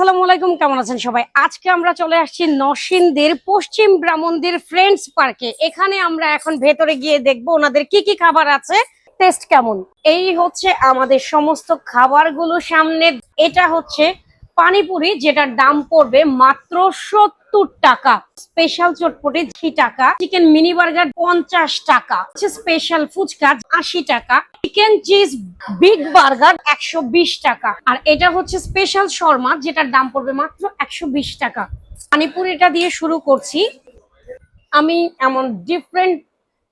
আসসালামু আলাইকুম, কেমন আছেন সবাই? আজকে আমরা চলে আসছি নরসিংদীর পশ্চিম ব্রাহ্মণদের ফ্রেন্ডস পার্কে। এখানে আমরা এখন ভেতরে গিয়ে দেখব ওনাদের কি কি খাবার আছে। টেস্ট কেমন? এই হচ্ছে আমাদের সমস্ত খাবারগুলো সামনে। এটা হচ্ছে পানিপুরি, যেটার দাম পড়বে মাত্র সত্তর টাকা। স্পেশাল চটপটি আশি টাকা, চিকেন মিনি বার্গার পঞ্চাশ টাকা। স্পেশাল ফুচকা আশি টাকা, চিকেন চিজ বিগ বার্গার একশো বিশ টাকা। আর এটা হচ্ছে স্পেশাল শর্মা, যেটার দাম পড়বে মাত্র একশো বিশ টাকা। পানিপুরিটা দিয়ে শুরু করছি। আমি এমন ডিফারেন্ট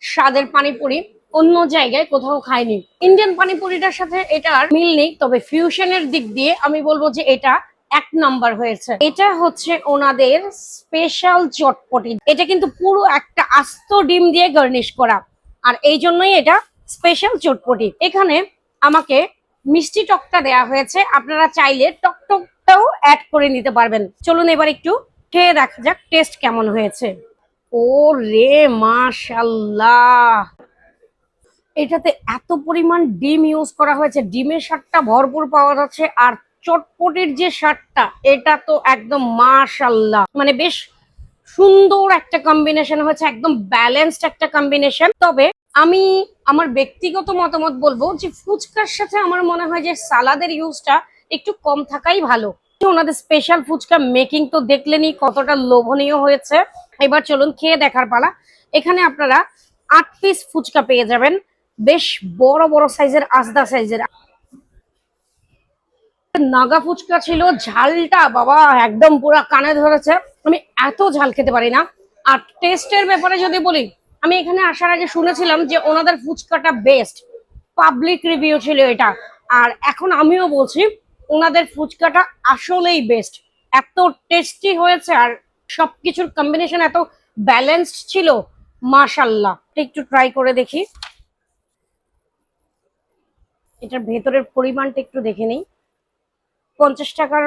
স্বাদের পানিপুরি অন্য জায়গায় কোথাও খাইনি। ইন্ডিয়ান পানিপুরিটার সাথে এটার মিল নেই, তবে ফিউশনের দিক দিয়ে আমি বলব যে এটা এক নাম্বার হয়েছে। এটা হচ্ছে ওনাদের স্পেশাল চটপটি। এটা কিন্তু পুরো একটা আস্ত ডিম দিয়ে গার্নিশ করা। আর এই জন্যই এটা স্পেশাল চটপটি। এখানে আমাকে মিষ্টি টকটা দেয়া হয়েছে। আপনারা চাইলে টক টকটাও অ্যাড করে নিতে পারবেন। চলুন এবার একটু খেয়ে দেখা যাক টেস্ট কেমন হয়েছে। ও রে মাশাল্লাহ এটাতে এত পরিমাণ ডিম ইউজ করা হয়েছে। ডিমের স্বাদটা ভরপুর পাওয়া যাচ্ছে। আর চটপটির যে স্বাদটা এটা তো একদম মাশাল্লাহ মানে বেশ সুন্দর একটা কম্বিনেশন হয়েছে, একদম ব্যালেন্সড একটা কম্বিনেশন তবে আমি আমার ব্যক্তিগত মতামত বলব যে ফুচকার সাথে আমার মনে হয় যে সালাদের ইউজটা একটু কম থাকাই ভালো। ওনাদের স্পেশাল ফুচকা মেকিং তো দেখলেনই কতটা লোভনীয় হয়েছে। এবার চলুন খেয়ে দেখার পালা। এখানে আপনারা আট পিস ফুচকা পেয়ে যাবেন। বেশ বড় বড় সাইজের আজদা সাইজের নাগা ফুচকা ছিল, ঝালটা বাবা একদম পুরো কানে ধরেছে। আমি এত ঝাল খেতে পারি না। আর টেস্টের ব্যাপারে যদি বলি, আমি এখানে আসার আগে শুনেছিলাম যে ওনাদের ফুচকাটা বেস্ট পাবলিক রিভিউ ছিল এটা। আর এখন আমিও বলছি, ওনাদের ফুচকাটা আসলেই বেস্ট এত টেস্টি হয়েছে আর সবকিছুর কম্বিনেশন এত ব্যালেন্সড ছিল মাশাল্লাহ একটু ট্রাই করে দেখি। এটার ভেতরের পরিমাণটা একটু দেখে নিই। পঞ্চাশ টাকার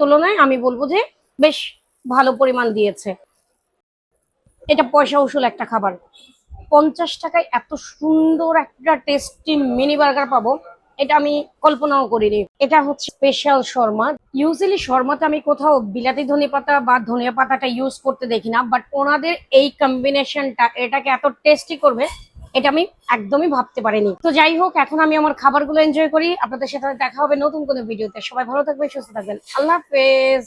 তুলনায় আমি বলব যে বেশ ভালো পরিমাণ দিয়েছে। এটা পয়সা উসুল একটা খাবার। পঞ্চাশ টাকায় এত সুন্দর একটা টেস্টি মিনি বার্গার পাবো, এটা আমি কল্পনাও করিনি। এটা হচ্ছে স্পেশাল শর্মা। ইউজুয়ালি শর্মাতে আমি কোথাও বিলাতি ধনে পাতা বা ধনিয়া পাতাটা ইউজ করতে দেখি না বাট ওনাদের এই কম্বিনেশনটা এটাকে এত টেস্টি করবে এটা আমি একদমই ভাবতে পারিনি। তো যাই হোক, এখন আমি আমার খাবারগুলো এনজয় করি। আপনাদের সাথে দেখা হবে নতুন কোনো ভিডিওতে। সবাই ভালো থাকবে সুস্থ থাকবেন। আল্লাহ হাফেজ।